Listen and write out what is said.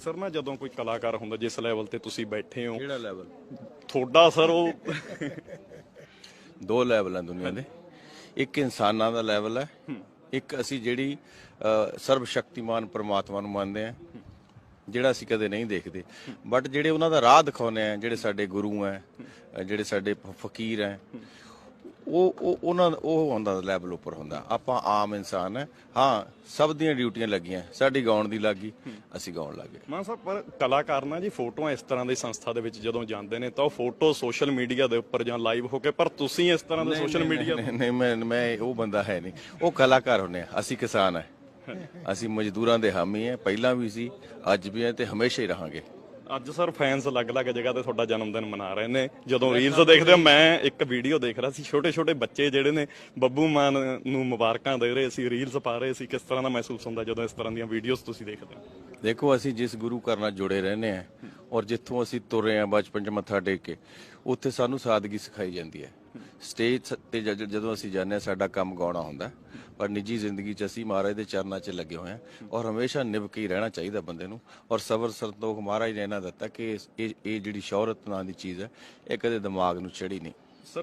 Sir ਨਾ ਜਦੋਂ ਕੋਈ ਕਲਾਕਾਰ ਹੁੰਦਾ ਜਿਸ ਲੈਵਲ ਤੇ ਤੁਸੀਂ ਬੈਠੇ ਹੋ। ਕਿਹੜਾ ਲੈਵਲ ਤੁਹਾਡਾ ਸਰ ਉਹ ਦੋ ਲੈਵਲ ਆ ਦੁਨੀਆ ਦੇ। ਇੱਕ ਇਨਸਾਨਾਂ ਦਾ ਲੈਵਲ ਹੈ। ਇੱਕ ਅਸੀਂ ਜਿਹੜੀ ਸਰਬ ਸ਼ਕਤੀਮਾਨ ਪ੍ਰਮਾਤਮਾ ਨੂੰ ਮੰਨਦੇ ਆ ਜਿਹੜਾ ਅਸੀਂ ਕਦੇ ਨਹੀਂ ਦੇਖਦੇ। ਬਟ ਜਿਹੜੇ ਉਹਨਾਂ ਦਾ ਰਾਹ ਦਿਖਾਉਂਦੇ ਆ ਜਿਹੜੇ ਸਾਡੇ ਗੁਰੂ ਆ ਜਿਹੜੇ ਸਾਡੇ ਫਕੀਰ ਆ ਉਹ ਉਹ ਉਹਨਾਂ ਉਹ ਹੁੰਦਾ ਲੈਵਲ ਉੱਪਰ ਹੁੰਦਾ। ਆਪਾਂ ਆਮ ਇਨਸਾਨ ਹੈ। ਹਾਂ ਸਭ ਦੀਆਂ ਡਿਊਟੀਆਂ ਲੱਗੀਆਂ। ਸਾਡੀ ਗਾਉਣ ਦੀ ਲੱਗੀ ਅਸੀਂ ਗਾਉਣ ਲੱਗੇ ਮਾਨ ਸਾਹਿਬ ਪਰ ਕਲਾਕਾਰ ਨਾ ਜੀ ਫੋਟੋਆਂ ਇਸ ਤਰ੍ਹਾਂ ਦੀ ਸੰਸਥਾ ਦੇ ਵਿੱਚ ਜਦੋਂ ਜਾਂਦੇ ਨੇ ਤਾਂ ਉਹ ਫੋਟੋ ਸੋਸ਼ਲ ਮੀਡੀਆ ਦੇ ਉੱਪਰ ਜਾਂ ਲਾਈਵ ਹੋ ਕੇ ਪਰ ਤੁਸੀਂ ਇਸ ਤਰ੍ਹਾਂ ਦੇ ਸੋਸ਼ਲ ਮੀਡੀਆ ਨਹੀਂ ਨਹੀਂ ਮੈਂ ਮੈਂ ਉਹ ਬੰਦਾ ਹੈ ਨਹੀਂ। ਉਹ ਕਲਾਕਾਰ ਹੁੰਨੇ ਆ। ਅਸੀਂ ਕਿਸਾਨ ਹੈ ਅਸੀਂ ਮਜ਼ਦੂਰਾਂ ਦੇ ਹਾਮੀ ਹੈ ਪਹਿਲਾਂ ਵੀ ਸੀ ਅੱਜ ਵੀ ਹੈ ਤੇ ਹਮੇਸ਼ਾ ਹੀ ਰਹਾਂਗੇ। ਅੱਜ ਸਰ ਫੈਨਸ ਅਲੱਗ-ਅਲੱਗ ਜਗ੍ਹਾ ਤੇ ਤੁਹਾਡਾ ਜਨਮ ਦਿਨ ਮਨਾ ਰਹੇ ਨੇ। ਜਦੋਂ ਰੀਲਸ ਦੇਖਦੇ ਹੋ, ਮੈਂ ਇੱਕ ਵੀਡੀਓ ਦੇਖ ਰਿਹਾ ਸੀ। ਛੋਟੇ-ਛੋਟੇ ਬੱਚੇ ਜਿਹੜੇ ਨੇ, ਬੱਬੂ ਮਾਨ ਨੂੰ ਮੁਬਾਰਕਾਂ ਦੇ ਰਹੇ ਸੀ ਰੀਲਸ ਪਾ ਰਹੇ ਸੀ। ਕਿਸ ਤਰ੍ਹਾਂ ਦਾ ਮਹਿਸੂਸ ਹੁੰਦਾ ਜਦੋਂ ਇਸ ਤਰ੍ਹਾਂ ਦੀਆਂ ਵੀਡੀਓਜ਼ ਤੁਸੀਂ ਦੇਖਦੇ ਹੋ? ਦੇਖੋ, ਅਸੀਂ ਜਿਸ ਗੁਰੂ ਘਰ ਨਾਲ ਜੁੜੇ ਰਹਿੰਦੇ ਆ ਔਰ ਜਿੱਥੋਂ ਅਸੀਂ ਤੁਰੇ ਆ ਬਚਪਨ ਚ ਮੱਥਾ ਟੇਕ ਕੇ, ਉੱਥੇ ਸਾਨੂੰ ਸਾਦਗੀ ਸਿਖਾਈ ਜਾਂਦੀ ਹੈ। ਸਟੇਜ ਤੇ ਜ- ਜਦੋਂ ਅਸੀਂ ਜਾਂਦੇ ਹਾਂ, ਸਾਡਾ ਕੰਮ ਗਾਉਣਾ ਹੁੰਦਾ ਹੈ। ਪਰ ਨਿੱਜੀ ਜ਼ਿੰਦਗੀ ਚ ਅਸੀਂ ਮਹਾਰਾਜ ਦੇ ਚਰਨਾਂ 'ਚ ਲੱਗੇ ਹੋਏ ਹਾਂ ਔਰ ਹਮੇਸ਼ਾ ਨਿਭ ਕੇ ਹੀ ਰਹਿਣਾ ਚਾਹੀਦਾ ਬੰਦੇ ਨੂੰ ਔਰ ਸਬਰ ਸੰਤੋਖ ਮਹਾਰਾਜ ਨੇ ਇਹਨਾਂ ਦਿੱਤਾ ਕਿ ਇਸ- ਇਹ ਇਹ ਜਿਹੜੀ ਸ਼ੌਹਰਤ ਨਾਂ ਦੀ ਚੀਜ਼ ਹੈ, ਇਹ ਕਦੇ ਦਿਮਾਗ ਨੂੰ ਚੜੀ ਨਹੀਂ ਸਰ